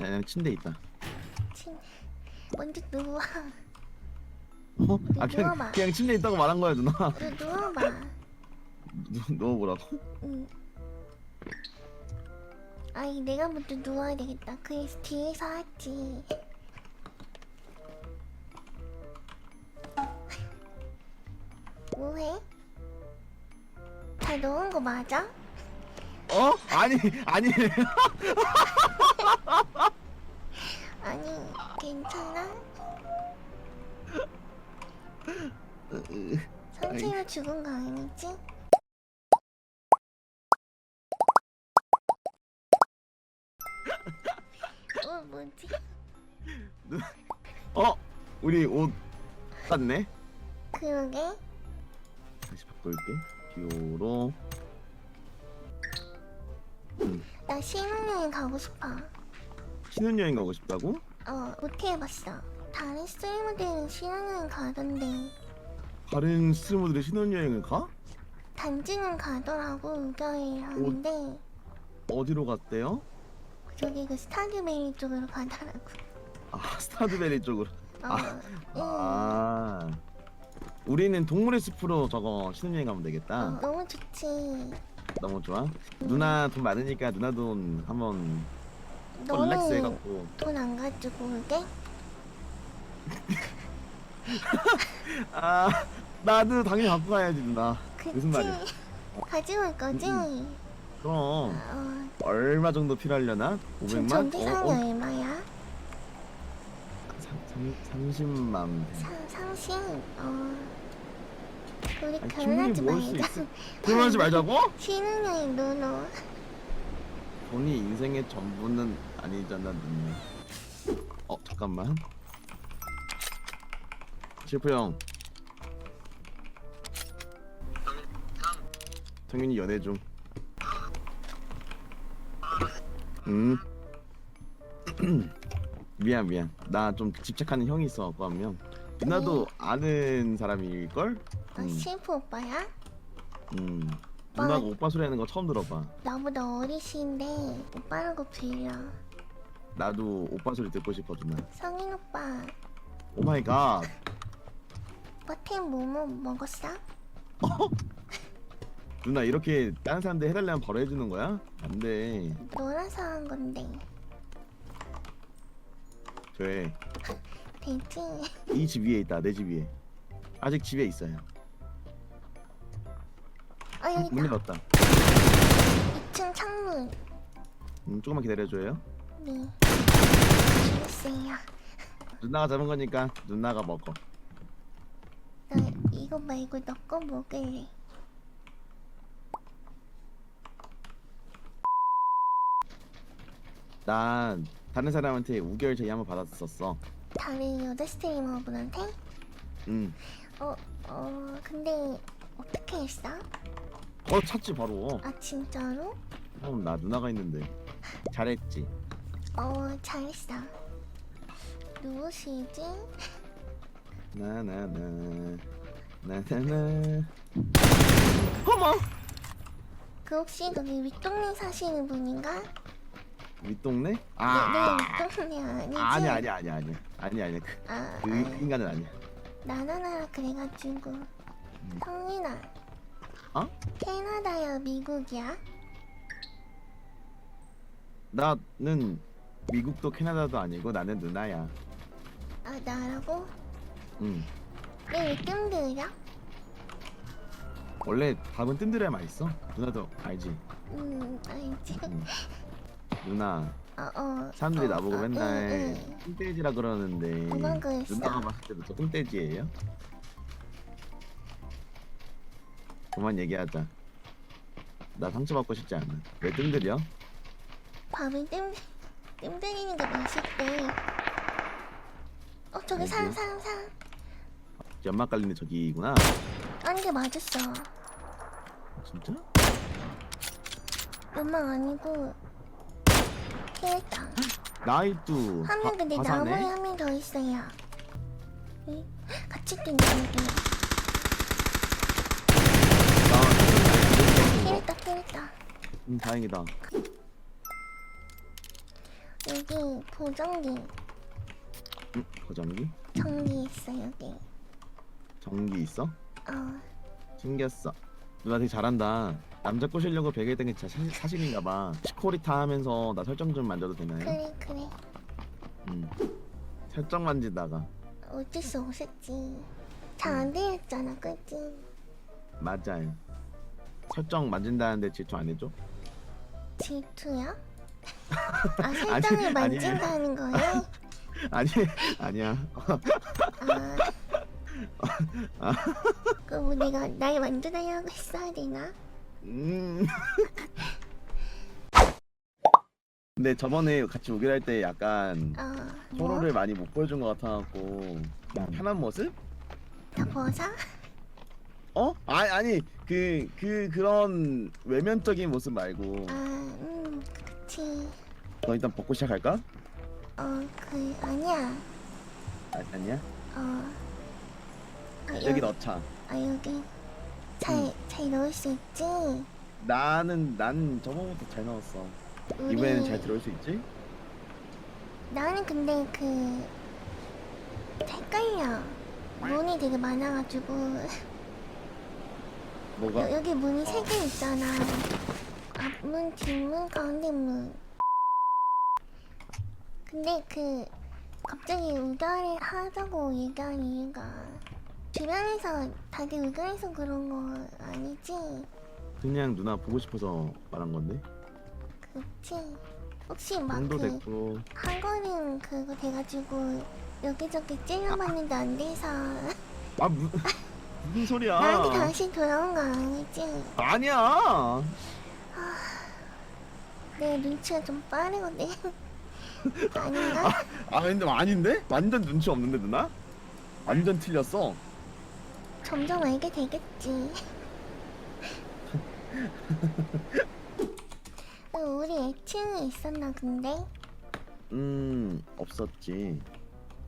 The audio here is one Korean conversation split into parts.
에, 침대 있다. 침 먼저 누워 어? 아 그냥 누워봐. 그냥 침대 있다고 말한 거야 누나. 너 누워봐 누, 누워보라고? 응 아니 내가 먼저 누워야 되겠다 그래서 뒤에서 하지 뭐해? 다 넣은 거 맞아? 어? 아니 아니. 아니 괜찮아? 상체로 죽은 거 아니지? 어 뭐지? 어? 우리 옷 샀네. 그러게 다시 바꿀게. 듀오로. 나 신혼여행 가고 싶어 신혼여행 가고 싶다고? 어 어떻게 해봤어 다른 스트리머들은 신혼여행 가던데 다른 스트리머들이 신혼여행을 가? 단지는 가더라고 6개월 하는데 어디로 갔대요? 저기 그 스타드베리 쪽으로 가더라고 아 스타드베리 쪽으로. 어, 아, 응. 아. 우리는 동물의 숲으로 저거 신혼여행 가면 어, 되겠다. 너무 좋지 너무 좋아. 누나 돈 많으니까 누나 돈 한번 릴 렉스 너는 해갖고. 돈 안 가지고 올게? 아 나도 당연히 갖고 가야지 누나. 그치? 무슨 말이야? 가지고 올 거지? 음, 그럼 어, 얼마 정도 필요하려나? 지금 500만? 전기상이 얼마야? 30만. 상, 상신? 어 우리 아니, 결혼하지 충분히 모을 수 말자 결혼하지 말자고? 신혼여행 노노 돈이 인생의 전부는 아니잖아 누나. 어 잠깐만. 실프 형. 당연히 연애 중. 음. 미안 미안. 나 좀 집착하는 형이 있어 그 하면. 누나도 아는 사람일 걸? 아, 음. 실프 오빠야? 음. 누나가 오빠. 오빠 소리 하는 거 처음 들어봐. 나보다 어리신데 오빠라고 불러 나도 오빠 소리 듣고 싶어 누나. 성인 오빠 오 마이 갓. 버텐 뭐뭐 먹었어? 누나 이렇게 다른 사람들 해달라면 바로 해주는 거야? 안 돼. 너라서 한 건데 돼. 되지? 이 집 위에 있다. 내 집 위에. 아직 집에 있어요. 아 여기 문 있다 열었다. 2층 창문 음, 조금만 기다려줘요. 네 주세요 누나가 잡은 거니까 누나가 먹어. 나 이거 말고 너거 먹을래 난 다른 사람한테 우결 제의 한번 받았었어. 다른 여자 스트리머분한테? 응. 어, 어 근데 어떻게 했어? 어 찾지 바로. 아 진짜로? 그럼 나 누나가 있는데. 잘했지. 어 잘했어 누구시지? 나나나 나나나. 어머. 그 혹시 거기 윗동네 사시는 분인가? 윗동네? 네, 아. 네 윗동네 아니지? 아니 아니 아니 아니 아니 아니 그, 아, 그아 인간은 아니야. 나나나라 그래가지고 성민아 어? 캐나다야 미국이야? 나는 미국도 캐나다도 아니고 나는 누나야. 아 나라고? 응. 내 뜸들이야? 원래 밥은 뜬들어야 맛있어. 누나도 알지. 음 알지 응. 누나 어어 사람들이 어, 나보고 어, 맨날 응, 응. 똥돼지라 그러는데 누가 그랬어? 누나가 봤을 때도 저 똥돼지예요? 그만 얘기하자. 나 상처받고 싶지 않아. 왜 뜬들여? 밥을 뜸 뜸들이는 게 맛있대 어 저기 사람 어디요? 사람 사람 연막 깔리는 저기구나. 안개 맞았어 진짜? 연막 아니고 피했다 나이뚜. 한 명 근데 나무에 한 명 더 있어요 응? 같이 뛴다 여기 피했다 음, 다행이다. 여기 보정기 응? 고정기? 전기 있어 여기. 전기 있어? 어 생겼어. 누나 되게 잘한다. 남자 꼬시려고 베개 뜬게 진짜 사- 사실 인가봐. 시코리타 하면서 나 설정 좀 만져도 되나요? 그래 그래. 음. 설정 만지다가 어쩔 수 없었지. 잘 안 되었잖아, 그치? 맞아요. 설정 만진다는데 질투 안 해줘? 질투야? 아 설정을 아니, 만진다는 거야? 아니 아니야. 아. 그럼 뭐 내가 날 만져달라고 했어야 되나? 음. 근데 저번에 같이 오기로 할 때 약간 어, 뭐? 서로를 많이 못 보여준 것 같아갖고 그냥 편한 모습? 다 벗어? 어? 아니 아니 그 그 그런 외면적인 모습 말고 아, 음, 그치. 너 일단 벗고 시작할까? 어, 그, 아니야. 아, 아니야? 어. 아, 여기 넣자. 아, 여기. 잘, 음. 잘 넣을 수 있지? 나는 난 저번부터 잘 나왔어. 우리... 이번에는 잘 들어올 수 있지? 나는 근데 그 헷갈려 문이 되게 많아가지고 뭐가? 여, 여기 문이 세 개 있잖아 앞문, 뒷문, 가운데 문 근데 그 갑자기 의결을 하자고 얘기한 이유가 주변에서 다들 의결해서 그런 거 아니지? 그냥 누나 보고 싶어서 말한 건데. 그치? 혹시 정도 막그 됐고. 한거는 그거 돼가지고 여기저기 찔러봤는데 안 돼서 아 무, 무슨 소리야? 나한테 다시 돌아온 거 아니지? 아니야. 내 눈치가 좀 빠르거든. 아닌가? 아 근데 아닌데? 완전 눈치 없는데 누나? 완전 틀렸어. 점점 알게 되겠지. 어, 우리 애칭이 있었나 근데? 음 없었지.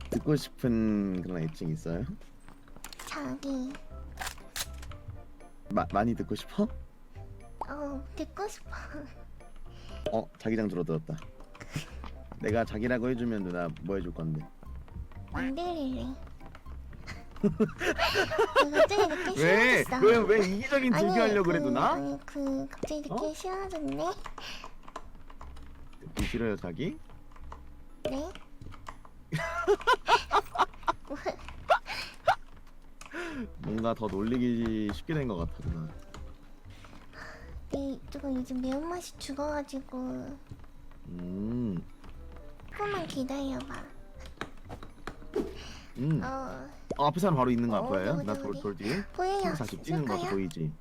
듣고 싶은 그런 애칭 있어요? 자기. 마, 많이 듣고 싶어? 어 듣고 싶어. 어 자기장 줄어들었다. 내가 자기라고 해주면 누나 뭐 해줄 건데? 안 들릴래. 갑자기 늦게 왜? 싫어졌어. 왜 왜 이기적인 아니, 즐겨하려고 그래 그, 누나? 아니 그 갑자기 늦게 어? 싫어졌네. 듣기 싫어요 자기? 네? 뭔가 더 놀리기 쉽게 된 것 같아 누나. 네, 조금 요즘 매운맛이 죽어가지고 음, 조금만 기다려봐. 음. 어, 어, 앞에 사람 바로 있는 거 어, 보여요? 어디, 나 돌, 어디? 돌 뒤에? 보여요. 40 뛰는 거 쏠까요? 보이지?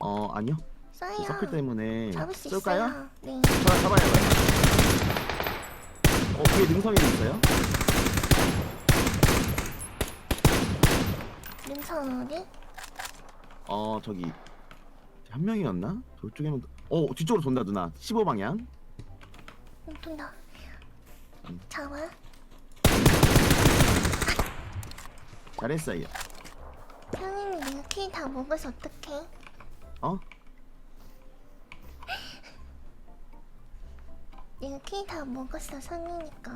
어 아니요 저 쏴요. 서클 때문에 잡을 수 쏠까요? 있어요. 네. 잡아, 잡아요 어 뒤에 능선이 있어요? 능선 어디? 어 저기 한 명이었나? 저쪽에만 어 뒤쪽으로 돈다 누나 15 방향 음, 돈다. 음. 잡아. 잘했어요 형님이 내가 키다 먹어서 어떡해? 어? 내가 키다 먹었어, 성이니까.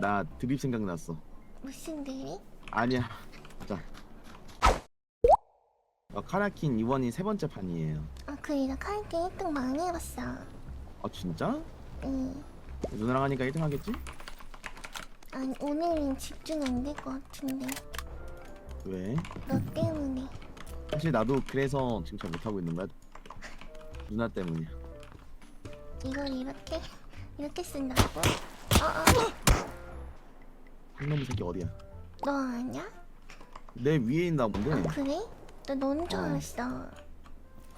나 드립 생각났어 무슨 일이? 아니야 자 어, 카라킨 이번이 세 번째 판이에요 아, 그래, 나 카이게 1등 많이 해봤어. 아 진짜? 응. 누나랑 하니까 1등 하겠지? 아니, 오늘은 집중 안 될 것 같은데. 왜? 너 때문에. 사실 나도 그래서 지금 잘 못하고 있는 거야 누나 때문이야 이걸 이렇게, 이렇게 쓴다고? 어, 어, 한놈의 새끼 어디야 너 아냐? 내 위에 있나 본데 아, 그래? 나 너는 줄 어. 알았어.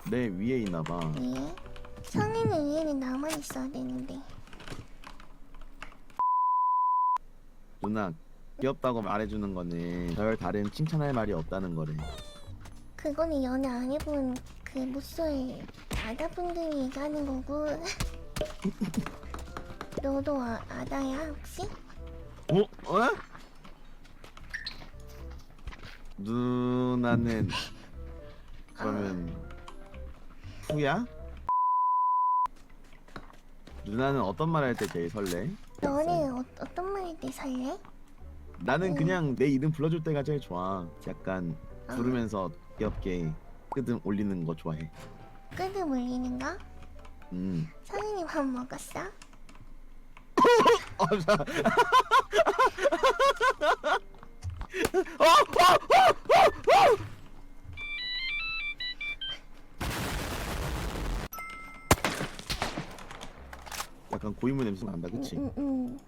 내 위에 있나 봐 위에? 성인은 위에는 나만 있어야 되는데. 누나 귀엽다고 말해주는 거는 별 다른 칭찬할 말이 없다는 거래 그거는 연애 안 해본 그 모쏠 아다분들이 얘기하는 거고. 너도 아, 아다야 혹시? 어? 어? 누나는 그러면 푸야? 누나는 어떤 말 할 때 제일 설레? 너는 어, 어떤 말일 때 설레? 나는 음. 그냥 내 이름 불러줄 때가 제일 좋아. 약간 어. 부르면서 귀엽게 끄듬 올리는 거 좋아해. 끄듬 올리는 거? 음. 성인이 밥 먹었어? 어, 자. 어, 어, 어, 어, 어! 약간 고인물 냄새 난다, 그치? 응, 응.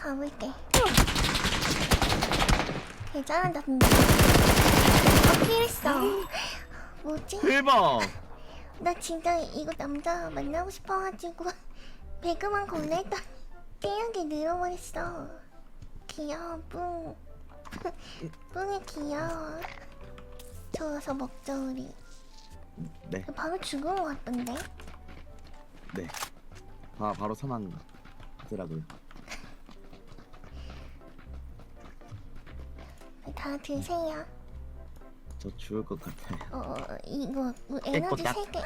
가볼게. 대단하다 근데. 어필했어. 뭐지? 대박! 나 진짜 이거 남자 만나고 싶어가지고 배그만 건네던 깨하게 늘어버렸어. 귀여워 뿡. 뿡이 귀여워. 좋아서 먹자 우리. 네, 바로 죽은 것 같던데? 네. 아, 바로 사망 하더라고요. 다 드세요. 저 죽을 것 같아요. 어, 이거 뭐 에너지. 세 개.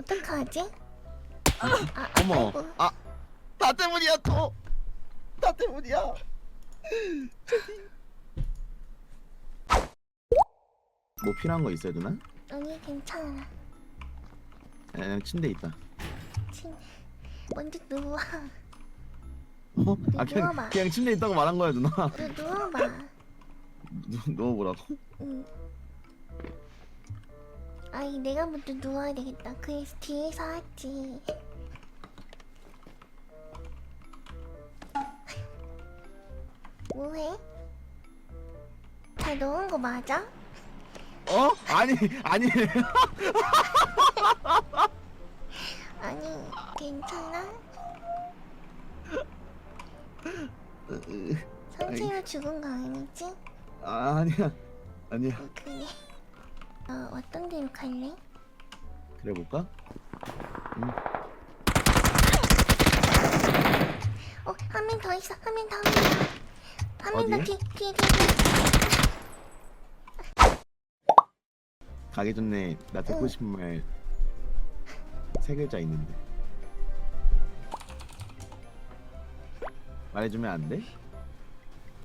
어떡하지? 아, 아, 어머, 아이고. 아, 나 때문이야 또. 나 때문이야. 뭐 필요한 거 있어요, 누나? 아니 괜찮아. 에, 침대 있다. 침. 먼저 누워. 어? 아 누워봐. 그냥 그냥 침대 있다고 말한 거야, 누나. 누, 누워봐. 누, 누워보라고? 응. 아이 내가 먼저 누워야 되겠다. 그래서 뒤에서 하지. 뭐해? 다 넣은 거 맞아? 어? 아니, 아니. 아니 괜찮아? 선생님 죽은 거 아니지? 아, 아니야. 아니야. 어, 그래. 어, 어떤 데로 갈래? 그래 볼까? 어, 한 명 더 있어. 한 명 더. 한 명 더 어디에? 뒤, 뒤에, 뒤에. 가기 전에 나 듣고 응. 싶은 말 세 글자 있는데. 말해주면 안 돼?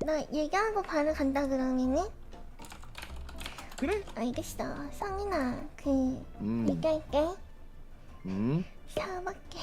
나 얘기하고 바로 간다 그러면은? 그래? 알겠어. 성인아, 그 음, 얘기할게. 음. 사밖에